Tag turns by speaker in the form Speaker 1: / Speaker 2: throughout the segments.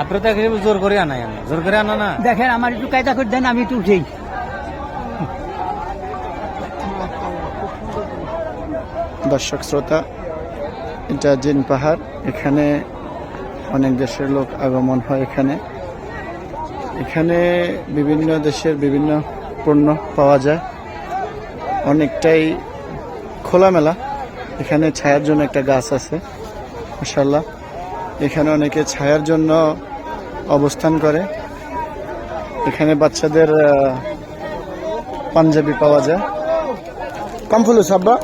Speaker 1: আপনি তো জোর করে আনাই আমি জোর করে আনা না?
Speaker 2: দেখেন আমার একটু কায়দা করে দেন আমি একটু উঠেই।
Speaker 3: দর্শক শ্রোতা এটা জিন পাহাড়। এখানে অনেক দেশের লোক আগমন হয় এখানে। এখানে বিভিন্ন দেশের বিভিন্ন পণ্য পাওয়া যায়। অনেকটাই খোলামেলা। এখানে ছায়ার জন্য একটা গাছ আছে মাসাল্লাহ এখানে অনেকে ছায়ার জন্য অবস্থান করে এখানে বাচ্চাদের আহ, পাঞ্জাবি পাওয়া যায় কম ফুলুস হাব্বা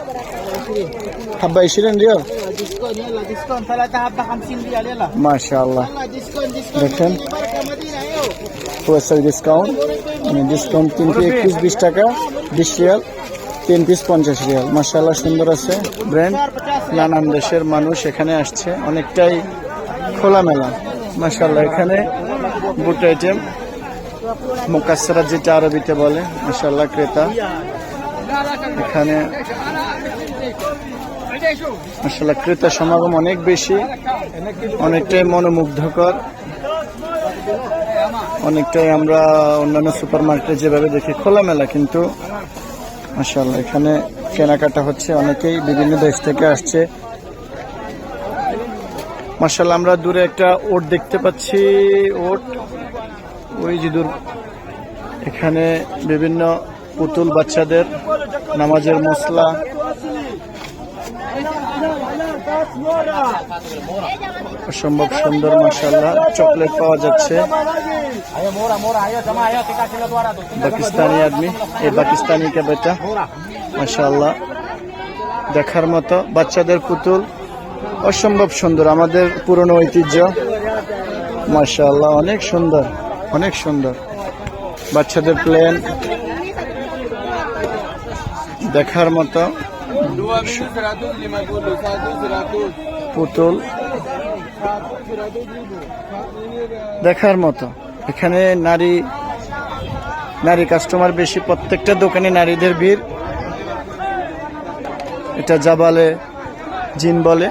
Speaker 3: হাব্বা ইশিরেন রিয়াল
Speaker 2: ডিসকাউন্ট يلا ডিসকাউন্ট ثلاثة حبة 50 ريال يلا
Speaker 3: মাশাআল্লাহ
Speaker 2: يلا ডিসকাউন্ট ডিসকাউন্ট
Speaker 3: দেখেন
Speaker 2: بركة مدينة ايوه
Speaker 3: হোলসেল ডিসকাউন্ট মানে ডিসকাউন্ট তিন পিস একুশ বিশ টাকা বিশ রিয়াল তিন পিস পঞ্চাশ রিয়াল মাশাআল্লাহ সুন্দর আছে ব্র্যান্ড নানান দেশের মানুষ এখানে আসছে অনেকটাই খোলামেলা। মাশাআল্লাহ, এখানে বুট আইটেম মুকাসরা যেটা আরবিতে বলে, মাশাআল্লাহ, ক্রেতা। এখানে মাশাআল্লাহ, ক্রেতা সমাগম অনেক বেশি, অনেকটাই মনোমুগ্ধকর। অনেকটাই আমরা অন্যান্য সুপার মার্কেটে যেভাবে দেখি, খোলামেলা কিন্তু। মাশাআল্লাহ, এখানে কেনাকাটা হচ্ছে, অনেকেই বিভিন্ন দেশ থেকে আসছে। মাশাআল্লাহ, আমরা দূরে একটা ওট দেখতে পাচ্ছি। ওট, ওই যে দূর। এখানে বিভিন্ন পুতুল বাচ্চাদের নামাজের মশলা। অসম্ভব সুন্দর, মাশাআল্লাহ, চকলেট পাওয়া যাচ্ছে। পাকিস্তানি আদমি, এই পাকিস্তানি কে বেটা মাশাআল্লাহ। দেখার মতো বাচ্চাদের পুতুল। অসম্ভব সুন্দর, আমাদের পুরনো ঐতিহ্য। মাশাআল্লাহ, অনেক সুন্দর অনেক সুন্দর। বাচ্চাদের প্লেন দেখার মতো। পুতুল দেখার মতো। এখানে নারী নারী কাস্টমার বেশি, প্রত্যেকটা দোকানে নারীদের ভিড়। এটা জাবালে জিন বলে।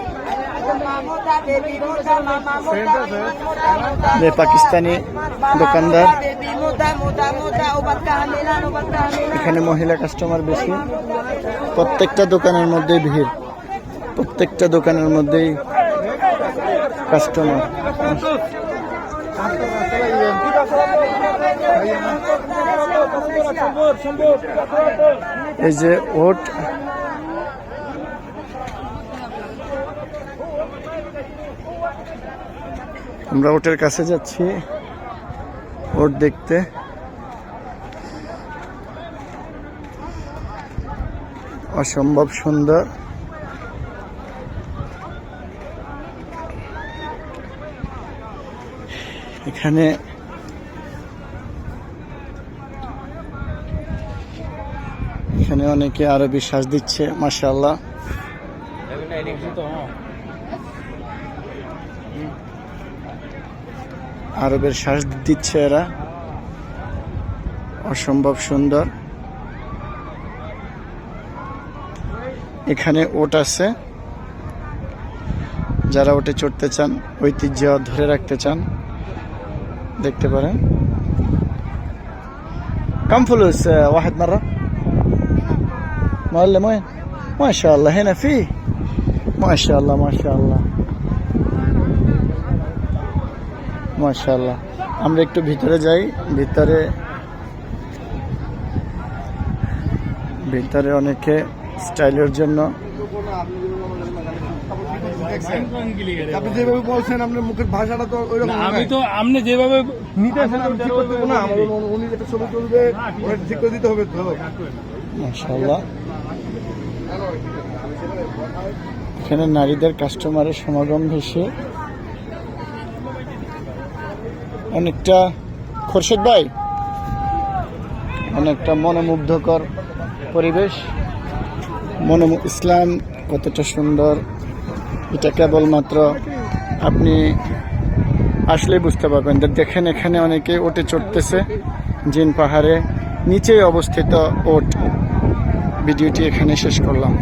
Speaker 3: যে পাকিস্তানি দোকানদার এখানে মহিলা কাস্টমার বেশি। প্রত্যেকটা দোকানের মধ্যেই ভিড়। প্রত্যেকটা দোকানের মধ্যেই কাস্টমার এই যে ওট আমরা ওটের কাছে যাচ্ছি। ওট দেখতে। অসম্ভব সুন্দর। এখানে এখানে অনেকে আরবি শ্বাস দিচ্ছে, মাশাআল্লাহ। আরবের শ্বাস দিচ্ছে এরা অসম্ভব সুন্দর এখানে ওট আছে যারা ওটে চড়তে চান ঐতিহ্য ধরে রাখতে চান দেখতে পারেন كم فلوس آه، واحد مرة؟ معلم وين؟ ما شاء الله هنا فيه ما شاء الله ما شاء الله মাশাল্লাহ আমরা একটু ভিতরে যাই ভিতরে ভিতরে অনেকে স্টাইলের জন্য।
Speaker 4: আপনি যেভাবে বলছেন আপনার মুখের
Speaker 5: আপনি যেভাবে
Speaker 3: এখানে নারীদের কাস্টমারের সমাগম ভেসে অনেকটা খোরশেদ ভাই? অনেকটা মনোমুগ্ধকর পরিবেশ। মন ইসলাম, কতটা সুন্দর। এটা কেবলমাত্র আপনি আসলেই বুঝতে পারবেন। দেখেন এখানে অনেকে ওটে চড়তেছে, জিন পাহাড়ে। নিচেই অবস্থিত ওট। ভিডিওটি এখানে শেষ করলাম।